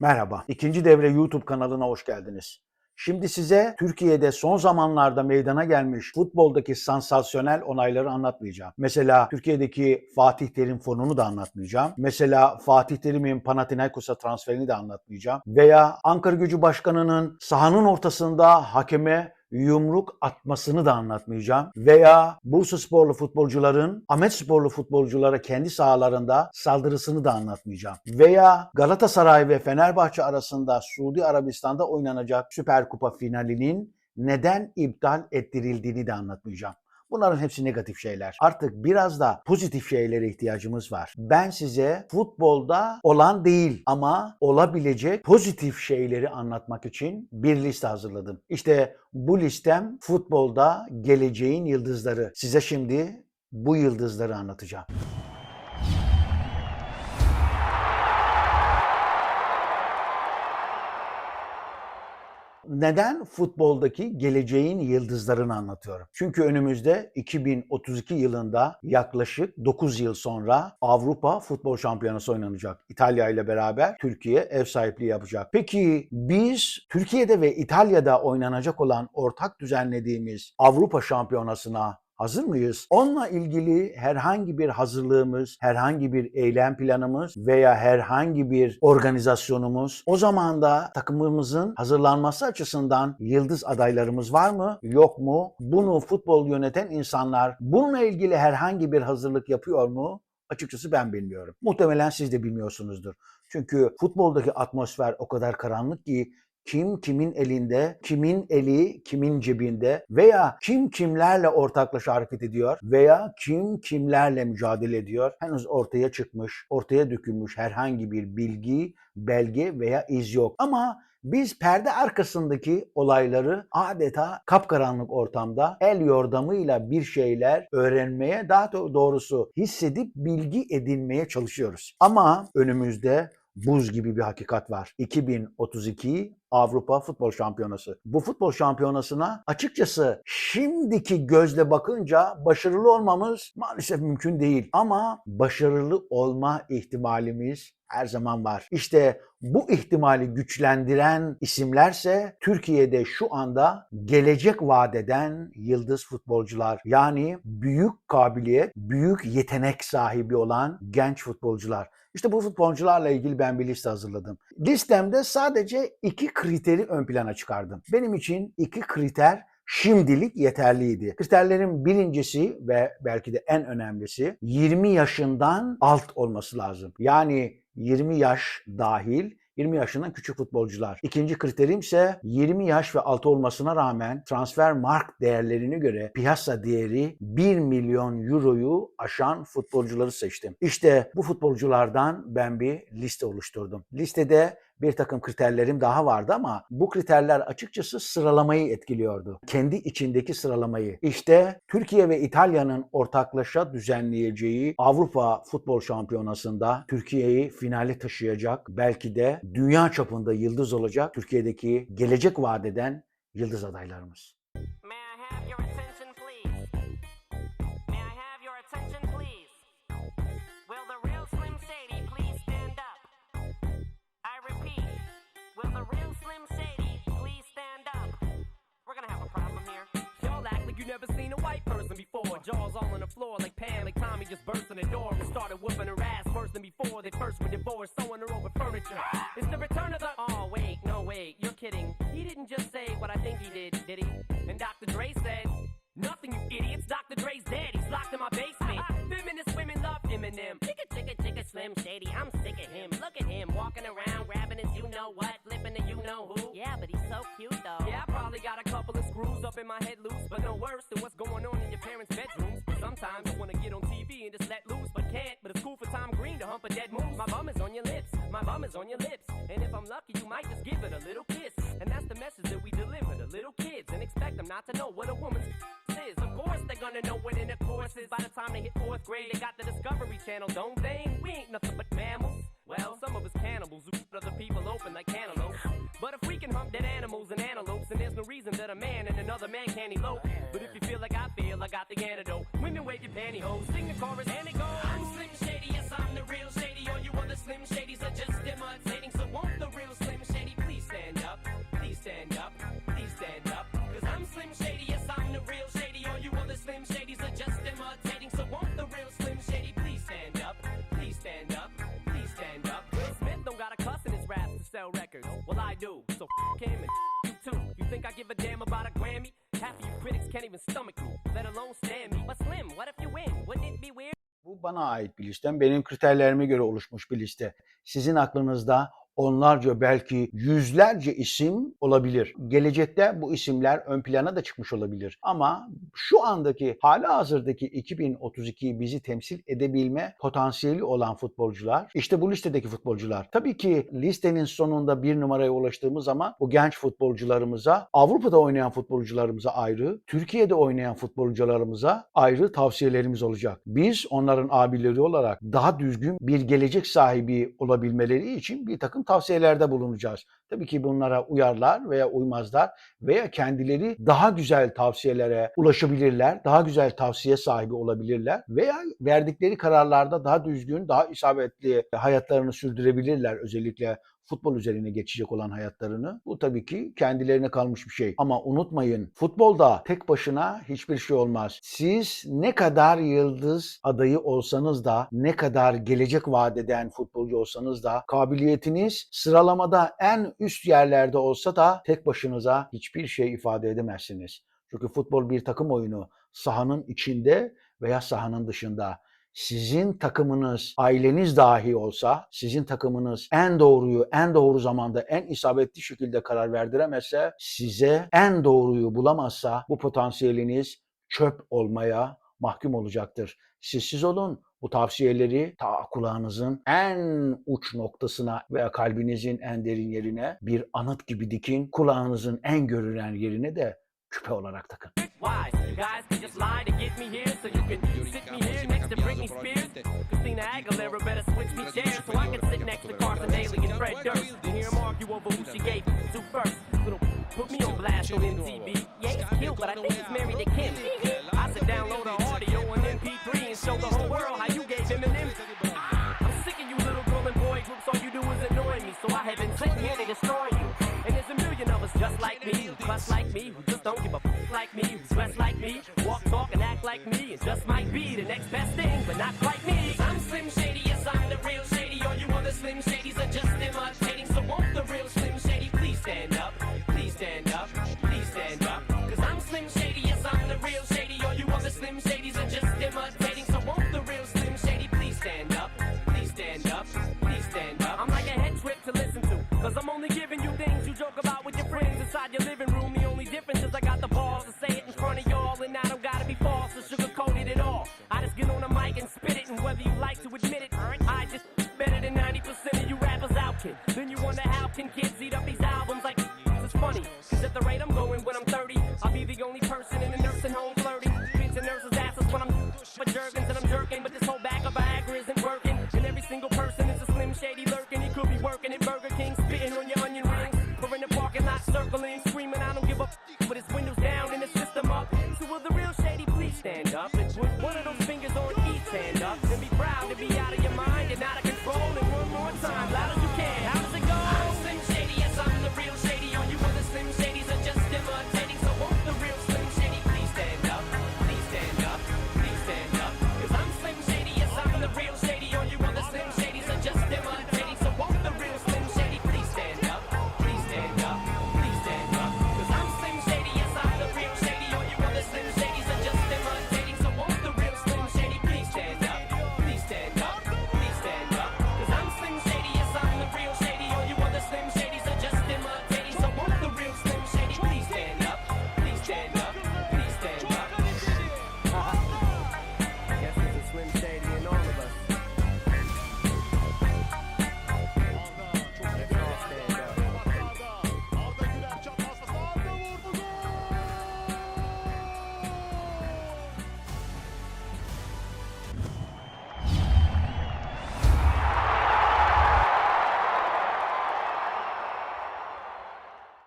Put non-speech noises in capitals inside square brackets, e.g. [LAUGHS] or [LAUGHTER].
Merhaba. İkinci Devre YouTube kanalına hoş geldiniz. Şimdi size Türkiye'de son zamanlarda meydana gelmiş futboldaki sansasyonel onayları anlatmayacağım. Mesela Türkiye'deki Fatih Terim fonunu da anlatmayacağım. Mesela Fatih Terim'in Panathinaikos'a transferini de anlatmayacağım. Veya Ankara Gücü Başkanı'nın sahanın ortasında hakeme yumruk atmasını da anlatmayacağım. Veya Bursa sporlu futbolcuların Ahmet sporlu futbolculara kendi sahalarında saldırısını da anlatmayacağım. Veya Galatasaray ve Fenerbahçe arasında Suudi Arabistan'da oynanacak Süper Kupa finalinin neden iptal ettirildiğini de anlatmayacağım. Bunların hepsi negatif şeyler. Artık biraz da pozitif şeylere ihtiyacımız var. Ben size futbolda olan değil ama olabilecek pozitif şeyleri anlatmak için bir liste hazırladım. İşte bu listem futbolda geleceğin yıldızları. Size şimdi bu yıldızları anlatacağım. Neden futboldaki geleceğin yıldızlarını anlatıyorum? Çünkü önümüzde 2032 yılında yaklaşık 9 yıl sonra Avrupa Futbol Şampiyonası oynanacak. İtalya ile beraber Türkiye ev sahipliği yapacak. Peki biz Türkiye'de ve İtalya'da oynanacak olan ortak düzenlediğimiz Avrupa Şampiyonası'na Hazır mıyız? Onunla ilgili herhangi bir hazırlığımız, herhangi bir eylem planımız veya herhangi bir organizasyonumuz o zaman da takımımızın hazırlanması açısından yıldız adaylarımız var mı? Yok mu? Bunu futbol yöneten insanlar bununla ilgili herhangi bir hazırlık yapıyor mu? Açıkçası ben bilmiyorum. Muhtemelen siz de bilmiyorsunuzdur. Çünkü futboldaki atmosfer o kadar karanlık ki kim kimin elinde, kimin eli kimin cebinde veya kim kimlerle ortaklaşa hareket ediyor veya kim kimlerle mücadele ediyor henüz ortaya çıkmış, ortaya dökülmüş herhangi bir bilgi, belge veya iz yok. Ama biz perde arkasındaki olayları adeta kapkaranlık ortamda el yordamıyla bir şeyler öğrenmeye daha doğrusu hissedip bilgi edinmeye çalışıyoruz. Ama önümüzde buz gibi bir hakikat var. 2032 Avrupa Futbol Şampiyonası. Bu futbol şampiyonasına açıkçası şimdiki gözle bakınca başarılı olmamız maalesef mümkün değil. Ama başarılı olma ihtimalimiz her zaman var. İşte bu ihtimali güçlendiren isimlerse Türkiye'de şu anda gelecek vadeden yıldız futbolcular. Yani büyük kabiliyet, büyük yetenek sahibi olan genç futbolcular. İşte bu futbolcularla ilgili ben bir liste hazırladım. Listemde sadece iki kriteri ön plana çıkardım. Benim için iki kriter şimdilik yeterliydi. Kriterlerin birincisi ve belki de en önemlisi 20 yaşından alt olması lazım. Yani 20 yaş dahil 20 yaşından küçük futbolcular. İkinci kriterim ise 20 yaş ve altı olmasına rağmen transfer mark değerlerine göre piyasa değeri 1 milyon euroyu aşan futbolcuları seçtim. İşte bu futbolculardan ben bir liste oluşturdum. Listede bir takım kriterlerim daha vardı ama bu kriterler açıkçası sıralamayı etkiliyordu. Kendi içindeki sıralamayı. İşte Türkiye ve İtalya'nın ortaklaşa düzenleyeceği Avrupa Futbol Şampiyonası'nda Türkiye'yi finale taşıyacak, belki de dünya çapında yıldız olacak Türkiye'deki gelecek vadeden yıldız adaylarımız. Never seen a white person before. Jaws all on the floor like Pam, like Tommy just burst in the door and started whooping her ass worse than before. They first were divorced, sewing her over furniture. It's the return of the. Oh wait, no wait, you're kidding. He didn't just say what I think he did, did he? And Dr. Dre said. Nothing, you idiots. Dr. Dre's dead. He's locked in my basement. [LAUGHS] Feminist women love Eminem. Chicka, chicka, chicka, Slim Shady. I'm sick of him. Look at him walking around, grabbing his you know what, flipping the you know who. Yeah, in my head loose, but no worse than what's going on in your parents' bedrooms. Sometimes I wanna get on TV and just let loose, but can't. But it's cool for Tom Green to hump a dead moose. My bum is on your lips, my bum is on your lips, and if I'm lucky, you might just give it a little kiss. And that's the message that we deliver to little kids, and expect them not to know what a woman's is. Of course, they're gonna know what in the course is. By the time they hit fourth grade, they got the Discovery Channel, don't they? We ain't nothing but mammals. Well, some of us cannibals who keep other people open like cantaloupes. But if we can hunt dead animals and antelopes, then there's no reason that a man and another man can't elope. But if you feel like I feel, I got the antidote. Women wave your pantyhose, sing the chorus, and it goes. I'm Slim Shady, yes, I'm the real Shady. All you other Slim Shadys are just imitating. So won't the real Slim Shady please stand up? Please stand up, please stand up. Cause I'm Slim Shady, yes, I'm the real Shady. All you other Slim Shadys are just imitating. So won't the real Slim Shady please stand up? Please stand up, please stand up. Will Smith don't got a cuss in his raps to sell records. Do. So f him you too. You think I give a damn about a Grammy? Half of you critics can't even stomach me, let alone stand me. But Slim, what if you win? Wouldn't it be weird? Bu bana ait bir listem. Benim kriterlerime göre oluşmuş bir liste. Sizin aklınızda onlarca belki yüzlerce isim olabilir. Gelecekte bu isimler ön plana da çıkmış olabilir. Ama şu andaki hala hazırdaki 2032'yi bizi temsil edebilme potansiyeli olan futbolcular işte bu listedeki futbolcular. Tabii ki listenin sonunda bir numaraya ulaştığımız zaman bu genç futbolcularımıza Avrupa'da oynayan futbolcularımıza ayrı, Türkiye'de oynayan futbolcularımıza ayrı tavsiyelerimiz olacak. Biz onların abileri olarak daha düzgün bir gelecek sahibi olabilmeleri için bir takım tavsiyelerde bulunacağız. Tabii ki bunlara uyarlar veya uymazlar veya kendileri daha güzel tavsiyelere ulaşabilirler, daha güzel tavsiye sahibi olabilirler veya verdikleri kararlarda daha düzgün, daha isabetli hayatlarını sürdürebilirler özellikle futbol üzerine geçecek olan hayatlarını. Bu tabii ki kendilerine kalmış bir şey. Ama unutmayın futbolda tek başına hiçbir şey olmaz. Siz ne kadar yıldız adayı olsanız da ne kadar gelecek vaat eden futbolcu olsanız da kabiliyetiniz sıralamada en üst yerlerde olsa da tek başınıza hiçbir şey ifade edemezsiniz. Çünkü futbol bir takım oyunu. Sahanın içinde veya sahanın dışında sizin takımınız, aileniz dahi olsa, sizin takımınız en doğruyu en doğru zamanda en isabetli şekilde karar verdiremezse, size en doğruyu bulamazsa bu potansiyeliniz çöp olmaya mahkum olacaktır. Sessiz olun. Bu tavsiyeleri ta kulağınızın en uç noktasına veya kalbinizin en derin yerine bir anıt gibi dikin. Kulağınızın en görülen yerine de küpe olarak takın. Why? Guys can just lie to get me here, so you can sit me here next to Britney Spears. Christina Aguilera better switch me chairs so I can sit next to Carson Daly and Fred Durst and hear them argue over who she gave to first. Little put me on blast on MTV. Yeah, he's cute, but I think he's married to Kim. Me. It just might be the next best thing, but not quite me. I'm Slim Shady, yes, I'm the real Shady. All you other Slim Shadys are just imitating. So won't the real Slim Shady please stand up? Please stand up, please stand up. Cause I'm Slim Shady, yes, I'm the real Shady. All you other Slim Shadys are just imitating. So won't the real Slim Shady please stand up? Please stand up, please stand up. I'm like a head trip to listen to. Cause I'm only giving you things you joke about with your friends inside your living room. Kids eat up these albums like it's funny. Cause at the rate I'm going when I'm 30, I'll be the only person in a nursing home flirting. Pinching nurses' asses when I'm for jerkins and I'm jerking. But this whole bag of Viagra isn't working. And every single person is a slim shady lurking. He could be working at Burger King, spitting on your onion rings. Or in the parking lot circling, screaming